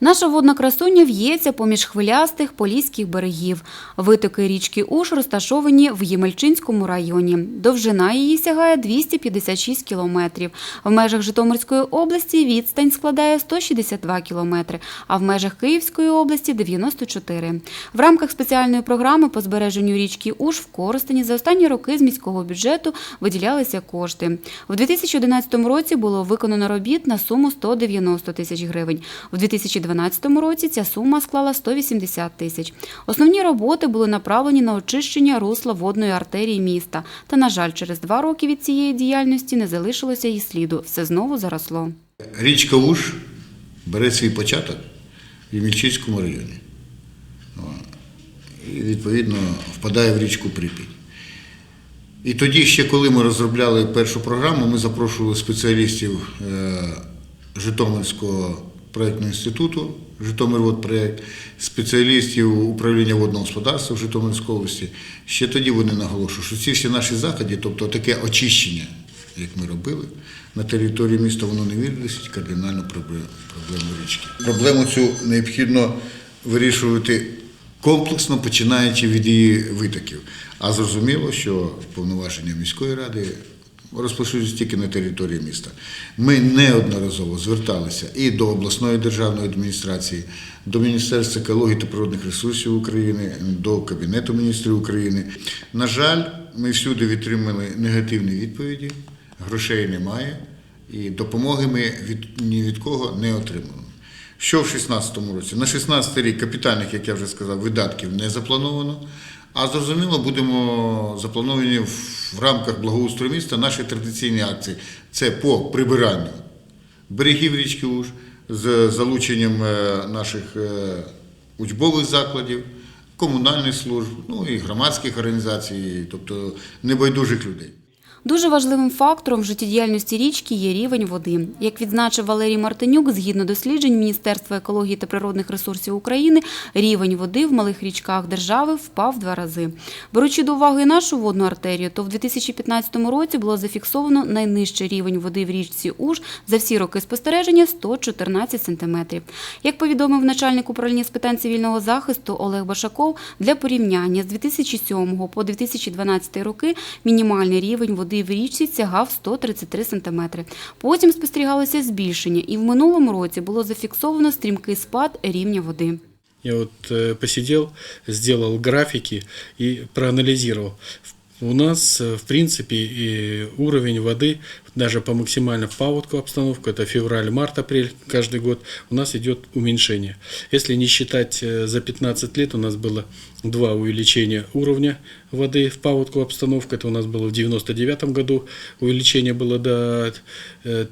Наша водна красуня в'ється поміж хвилястих поліських берегів. Витоки річки Уж розташовані в Ємельчинському районі. Довжина її сягає 256 кілометрів. В межах Житомирської області відстань складає 162 кілометри, а в межах Київської області 94. В рамках спеціальної програми по збереженню річки Уж в Коростені за останні роки з міського бюджету виділялися кошти. В 2011 році було виконано робіт на суму 190 тисяч гривень. В 2012 році ця сума склала 180 тисяч. Основні роботи були направлені на очищення русла водної артерії міста. Та, на жаль, через два роки від цієї діяльності не залишилося і сліду. Все знову заросло. Річка Уж бере свій початок в Ємільчинському районі. І відповідно впадає в річку Прип'ять. І тоді, ще коли ми розробляли першу програму, ми запрошували спеціалістів е, Житомирського проєктного інституту, Житомирводпроєкт, спеціалістів управління водного господарства в Житомирській області. Ще тоді вони наголошували, що ці всі наші заходи, тобто таке очищення, як ми робили, на території міста воно не вирішить кардинальну проблему, проблему річки. Проблему цю необхідно вирішувати комплексно, починаючи від її витоків. А зрозуміло, що повноваження міської ради розпоширюються тільки на території міста. Ми неодноразово зверталися і до обласної державної адміністрації, до Міністерства екології та природних ресурсів України, до Кабінету міністрів України. На жаль, ми всюди відтримали негативні відповіді, грошей немає, і допомоги ми від, ні від кого не отримали. Що в 2016 році? На 16 рік капітальних, як я вже сказав, видатків не заплановано. А зрозуміло, будемо заплановані в- рамках благоустрою міста наші традиційні акції. Це по прибиранню берегів річки Уж з залученням е, наших е, учбових закладів, комунальних служб, ну і громадських організацій, тобто небайдужих людей. Дуже важливим фактором в життєдіяльності річки є рівень води. Як відзначив Валерій Мартинюк, згідно досліджень Міністерства екології та природних ресурсів України, рівень води в малих річках держави впав два рази. Беручи до уваги нашу водну артерію, то в 2015 році було зафіксовано найнижчий рівень води в річці Уж за всі роки спостереження 114 сантиметрів. Як повідомив начальник управління з питань цивільного захисту Олег Башаков, для порівняння з 2007 по 2012 роки мінімальний рівень води в річці сягав 133 сантиметри. Потім спостерігалося збільшення, і в минулому році було зафіксовано стрімкий спад рівня води. Я от э, посидел, сделал графики и проанализировал. У нас, э, в принципе, и уровень воды, даже по максимально паводку обстановку, это февраль, март, апрель, каждый год, у нас идет уменьшение. Если не считать э, за 15 лет, у нас было два увеличения уровня воды в паводку обстановку, это у нас было в 99 году, увеличение было до э,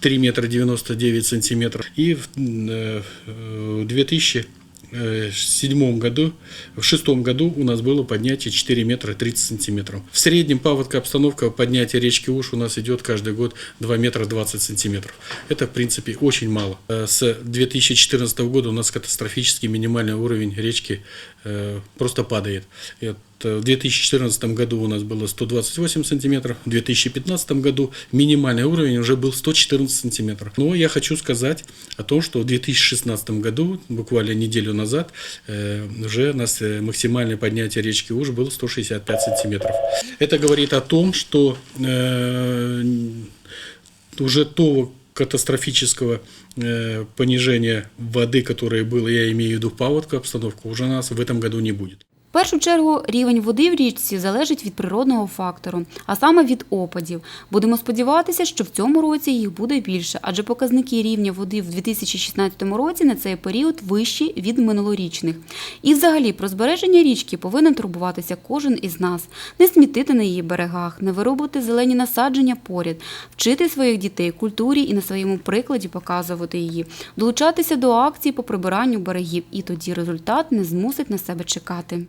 3 метра 99 сантиметров, и в 2000 Э, седьмом году, в шестом году у нас было поднятие 4 метра 30 сантиметров. В среднем паводка обстановка поднятия речки Уж у нас идет каждый год 2 метра 20 сантиметров. Это, в принципе, очень мало. Э, с 2014 года у нас катастрофически минимальный уровень речки просто падает. И вот, э, В 2014 году у нас было 128 сантиметров, в 2015 году минимальный уровень уже был 114 сантиметров. Но я хочу сказать о том, что в 2016 году, буквально неделю назад, э, уже у нас э, максимальное поднятие речки Уж было 165 сантиметров. Это говорит о том, что э, уже того катастрофического э, понижения воды, которое было, я имею в виду паводка обстановку, уже у нас в этом году не будет. В першу чергу рівень води в річці залежить від природного фактору, а саме від опадів. Будемо сподіватися, що в цьому році їх буде більше, адже показники рівня води в 2016 році на цей період вищі від минулорічних. І взагалі про збереження річки повинен турбуватися кожен із нас, не смітити на її берегах, не вирубувати зелені насадження поряд, вчити своїх дітей культурі і на своєму прикладі показувати її, долучатися до акцій по прибиранню берегів, і тоді результат не змусить на себе чекати.